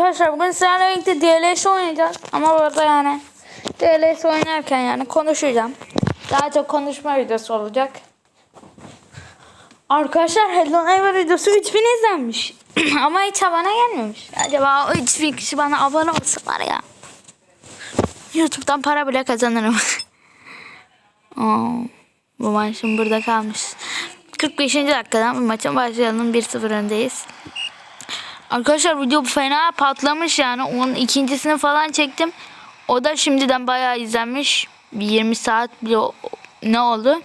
arkadaşlar bugün sizlerle birlikte DLS oynayacağız. Ama burada yani DLS oynarken yani konuşacağım. Daha çok konuşma videosu olacak. Arkadaşlar Hello Neighbor videosu 3000 izlenmiş. Ama hiç abone gelmemiş. Acaba o 3000 kişi bana abone olsa var ya. Youtube'dan para bile kazanırım. Oo, bu maçım burada kalmış. 45. dakikadan bu maça başlayalım. 1-0 öndeyiz. Arkadaşlar video fena patlamış yani. Onun ikincisini falan çektim. O da şimdiden bayağı izlenmiş. Bir 20 saat bile ne oldu?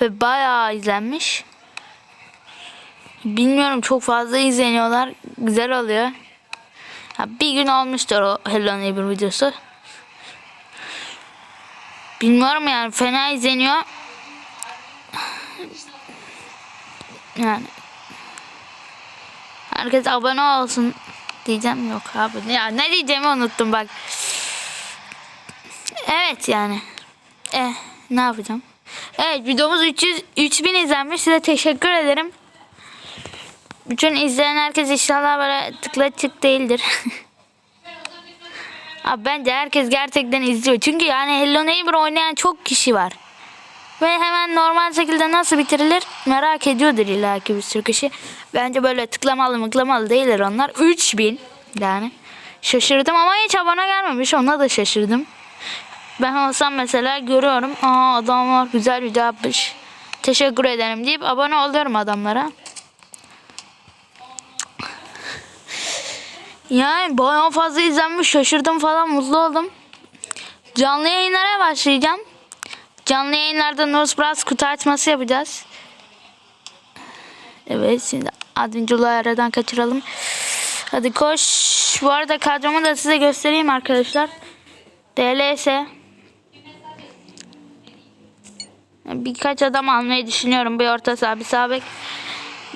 Ve bayağı izlenmiş. Bilmiyorum çok fazla izleniyorlar. Güzel oluyor. Ha, bir gün olmuştur o Hello Neighbor videosu. Bilmiyorum yani fena izleniyor. Yani Herkes abone olsun diyeceğim yok abi. Ya ne diyeceğimi unuttum bak. Evet yani. Eh ne yapacağım? Evet videomuz 300 3000 izlenmiş. Size teşekkür ederim. Bütün izleyen herkes inşallah böyle tıkla çık değildir. Abi bence herkes gerçekten izliyor. Çünkü yani Hello Neighbor oynayan çok kişi var. Ve hemen normal şekilde nasıl bitirilir merak ediyordur illaki bir sürü kişi. Bence böyle tıklamalı mıklamalı değiller onlar. 3000 yani. Şaşırdım ama hiç abone gelmemiş. Ona da şaşırdım. Ben olsam mesela görüyorum. Aa adam var güzel video yapmış. Teşekkür ederim deyip abone oluyorum adamlara. Yani bayağı fazla izlenmiş. Şaşırdım falan mutlu oldum. Canlı yayınlara başlayacağım. Canlı yayınlarda Nose Bros kutu açması yapacağız. Evet şimdi Advinculuğu aradan kaçıralım. Hadi koş. Bu arada kadromu da size göstereyim arkadaşlar. DLS. Birkaç adam almayı düşünüyorum. Bir orta saha, bir sağ bek.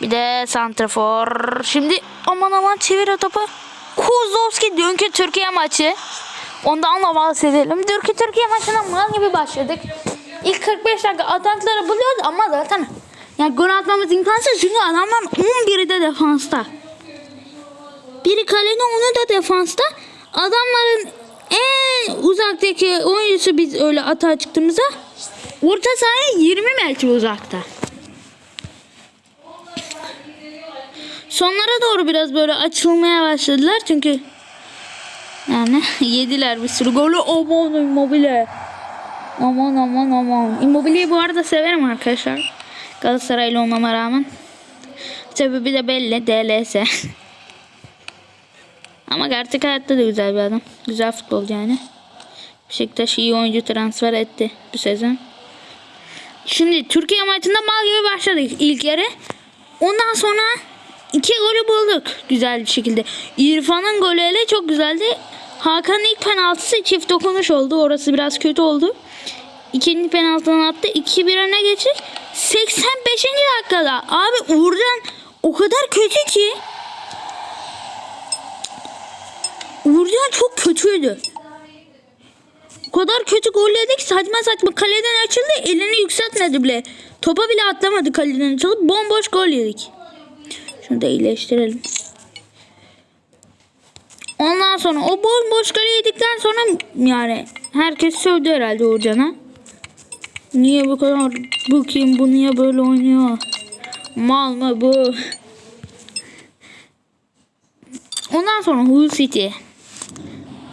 Bir de santrafor. Şimdi aman aman çevir o topu. Kuzovski dünkü Türkiye maçı. Ondan da bahsedelim. Dünkü Türkiye maçına mal gibi başladık. İlk 45 dakika atakları buluyoruz ama zaten yani gol atmamız imkansız çünkü adamlar 11'i de defansta. Biri kalede onu da defansta. Adamların en uzaktaki oyuncusu biz öyle atağa çıktığımızda orta sahaya 20 metre uzakta. Sonlara doğru biraz böyle açılmaya başladılar çünkü yani yediler bir sürü golü. Aman Immobile. Aman aman aman. Immobile'yi bu arada severim arkadaşlar. Galatasaraylı olmama rağmen. Sebebi de belli. DLS. Ama gerçek hayatta da güzel bir adam. Güzel futbolcu yani. Beşiktaş iyi oyuncu transfer etti bu sezon. Şimdi Türkiye maçında mal gibi başladık ilk yarı. Ondan sonra iki golü bulduk güzel bir şekilde. İrfan'ın golü hele çok güzeldi. Hakan'ın ilk penaltısı çift dokunuş oldu. Orası biraz kötü oldu. İkinci penaltını attı. 2-1 öne geçti. 85. dakikada. Abi Uğurcan o kadar kötü ki. Uğurcan çok kötüydü. O kadar kötü gol yedik saçma saçma kaleden açıldı elini yükseltmedi bile. Topa bile atlamadı kaleden açılıp bomboş gol yedik. Şunu da iyileştirelim. Ondan sonra o bomboş golü yedikten sonra yani herkes sövdü herhalde Uğurcan'a. Niye bu kadar bu kim bu niye böyle oynuyor? Mal mı bu? Ondan sonra Hull City.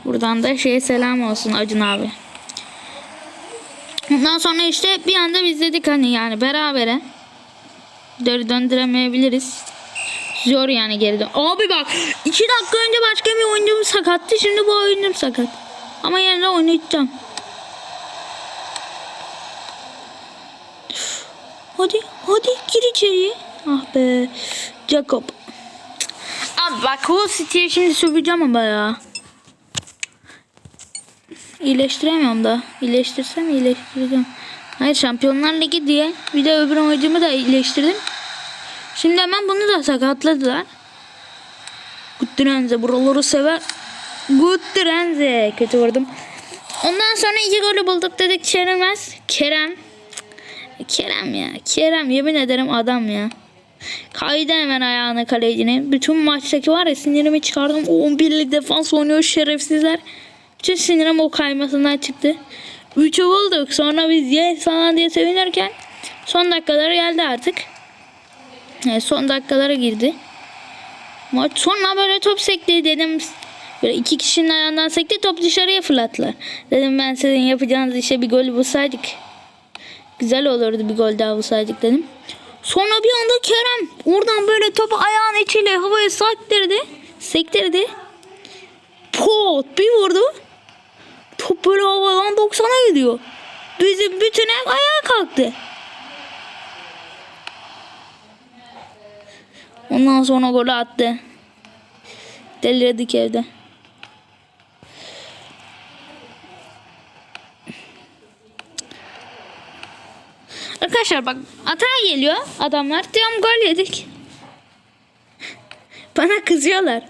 Buradan da şeye selam olsun Acun abi. Ondan sonra işte bir anda biz dedik hani yani berabere. Döndüremeyebiliriz. Zor yani geri dön. Abi bak iki dakika önce başka bir oyuncum sakattı. Şimdi bu oyuncum sakat. Ama yerine oynayacağım. Hadi hadi gir içeriye. Ah be. Jacob. Abi bak Hull City'ye şimdi söveceğim ama ya. İyileştiremiyorum da. İyileştirsem iyileştireceğim. Hayır Şampiyonlar Ligi diye. Bir de öbür oyuncumu da iyileştirdim. Şimdi hemen bunu da sakatladılar. Gutturenze buraları sever. Gutturenze. Kötü vurdum. Ondan sonra iki golü bulduk dedik Çerimez. Kerem. Kerem ya. Kerem yemin ederim adam ya. Kaydı hemen ayağına kalecinin. Bütün maçtaki var ya sinirimi çıkardım. O 11'lik defans oynuyor şerefsizler. Bütün sinirim o kaymasından çıktı. 3'ü bulduk. Sonra biz ye falan diye sevinirken son dakikalara geldi artık. Evet, son dakikalara girdi. Maç sonra böyle top sekti dedim. Böyle iki kişinin ayağından sekti top dışarıya fırlattılar. Dedim ben sizin yapacağınız işe bir gol bulsaydık. Güzel olurdu bir gol daha bulsaydık dedim. Sonra bir anda Kerem oradan böyle topu ayağın içiyle havaya sektirdi. Sektirdi. Pot bir vurdu. Top böyle havadan 90'a gidiyor. Bizim bütün ev ayağa kalktı. Ondan sonra golü attı. Delirdik evde. Arkadaşlar bak hata geliyor adamlar. Diyorum gol yedik. Bana kızıyorlar.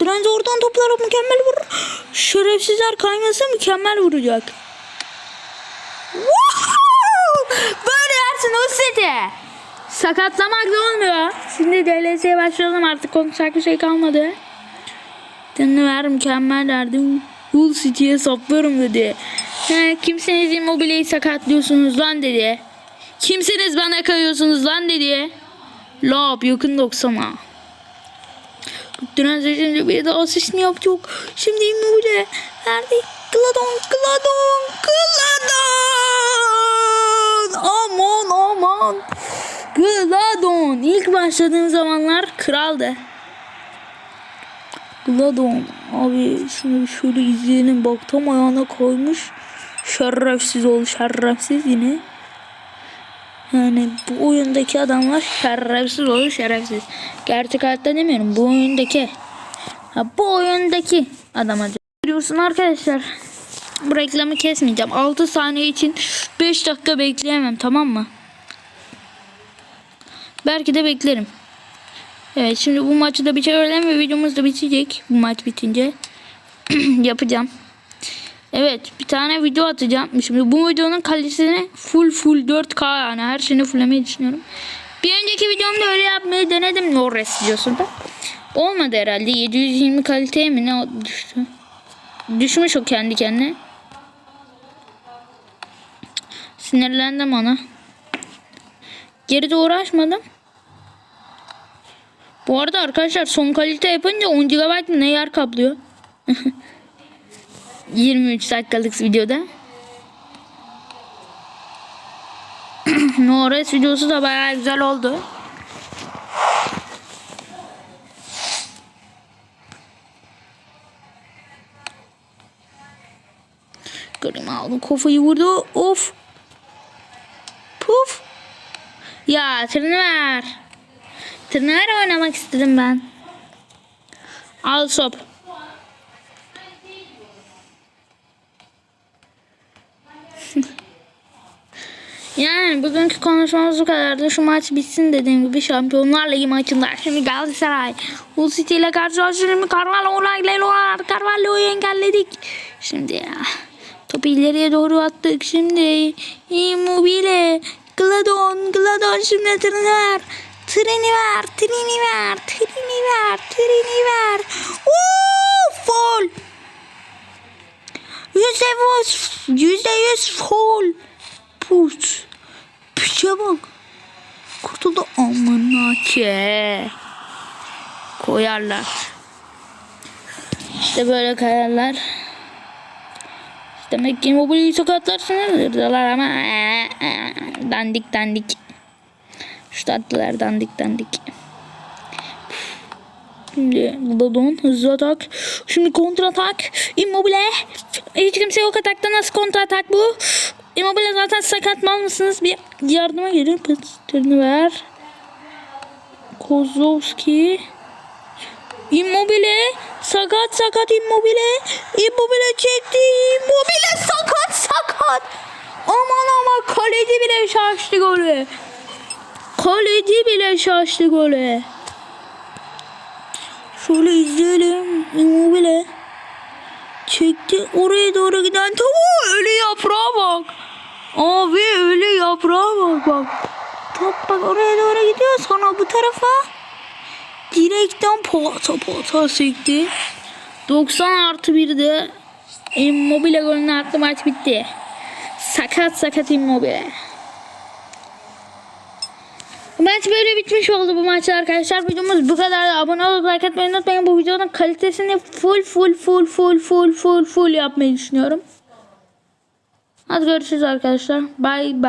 Direnci oradan toplara mükemmel vurur. Şerefsizler kaynasa mükemmel vuracak. Böyle yersin o seti. Sakatlamak da olmuyor. Şimdi DLS'ye başlayalım artık konuşacak bir şey kalmadı. Canını ver mükemmel derdim. Hull City'ye saplarım dedi. He, kimsiniz immobileyi sakatlıyorsunuz lan dedi. Kimsiniz bana kayıyorsunuz lan dedi. Lab yakın 90'a. Dönen şimdi bir de asist mi yapacak? Şimdi immobile verdi. Gladon, Gladon, Gladon. Aman aman. Gladon. İlk başladığım zamanlar kraldı. Gladon. Abi şunu şöyle izleyelim. Bak tam ayağına koymuş. Şerefsiz ol şerefsiz yine. Yani bu oyundaki adamlar şerefsiz olur şerefsiz. Gerçek hayatta demiyorum. Bu oyundaki. Ha bu oyundaki adama diyorsun arkadaşlar. Bu reklamı kesmeyeceğim. 6 saniye için 5 dakika bekleyemem tamam mı? Belki de beklerim. Evet şimdi bu maçı da bitirelim ve videomuz da bitecek. Bu maç bitince yapacağım. Evet bir tane video atacağım. Şimdi bu videonun kalitesini full full 4K yani her şeyini fulllemeyi düşünüyorum. Bir önceki videomda öyle yapmayı denedim Norres videosunda. Olmadı herhalde 720 kaliteye mi ne düştü. Düşmüş o kendi kendine. Sinirlendim ona. Geri de uğraşmadım. Bu arada arkadaşlar son kalite yapınca 10 GB ne yer kaplıyor. 23 dakikalık videoda. Norris videosu da bayağı güzel oldu. Grim aldı kafayı vurdu. Of. Puf. Ya tırnı ver. Tırnı ver oynamak istedim ben. Al sop. Yani bugünkü konuşmamız bu kadardı. Şu maç bitsin dediğim gibi Şampiyonlar Ligi maçında. Şimdi Galatasaray Hull City ile karşılaşıyor. Şimdi Carvalho ile. Carvalho'yu engelledik. Şimdi ya. Topu ileriye doğru attık. Şimdi Immobile. Gladon. Gladon şimdi treni ver. Treni ver. Treni ver. Treni ver. Treni ver. Oo, foul. Yüzde yüz. Yüzde yüz foul. Put. Piçe bak. Kurtuldu amına ke. Koyarlar. İşte böyle kayarlar. Demek ki mobilyayı sakatlarsınızlar ama ee, ee, dandik dandik. Şu tatlılar dandik dandik. Şimdi Gladon hızlı atak. Şimdi kontra atak. Immobile. Hiç kimse yok atakta nasıl kontra atak bu? Immobile zaten sakat mal mısınız? Bir yardıma gelin. Pıtırını ver. Kozlovski. Immobile. Sakat sakat Immobile. Immobile çekti. Immobile sakat sakat. Aman aman kaleci bile şaştı golü. Kaleci bile şaştı golü. Şöyle izleyelim. Immobile. Çekti oraya doğru giden tavuğu öyle yaprağa bak. Abi öyle yaprağa bak bak. Top bak oraya doğru gidiyor sonra bu tarafa. Direkten pota pota sekti. 90 artı 1'de Immobile golünü attı maç bitti. Sakat sakat Immobile. Maç böyle bitmiş oldu bu maçta arkadaşlar. Videomuz bu kadar. Abone olup like atmayı unutmayın. Bu videonun kalitesini full full full full full full full yapmayı düşünüyorum. Hadi görüşürüz arkadaşlar. Bye bye.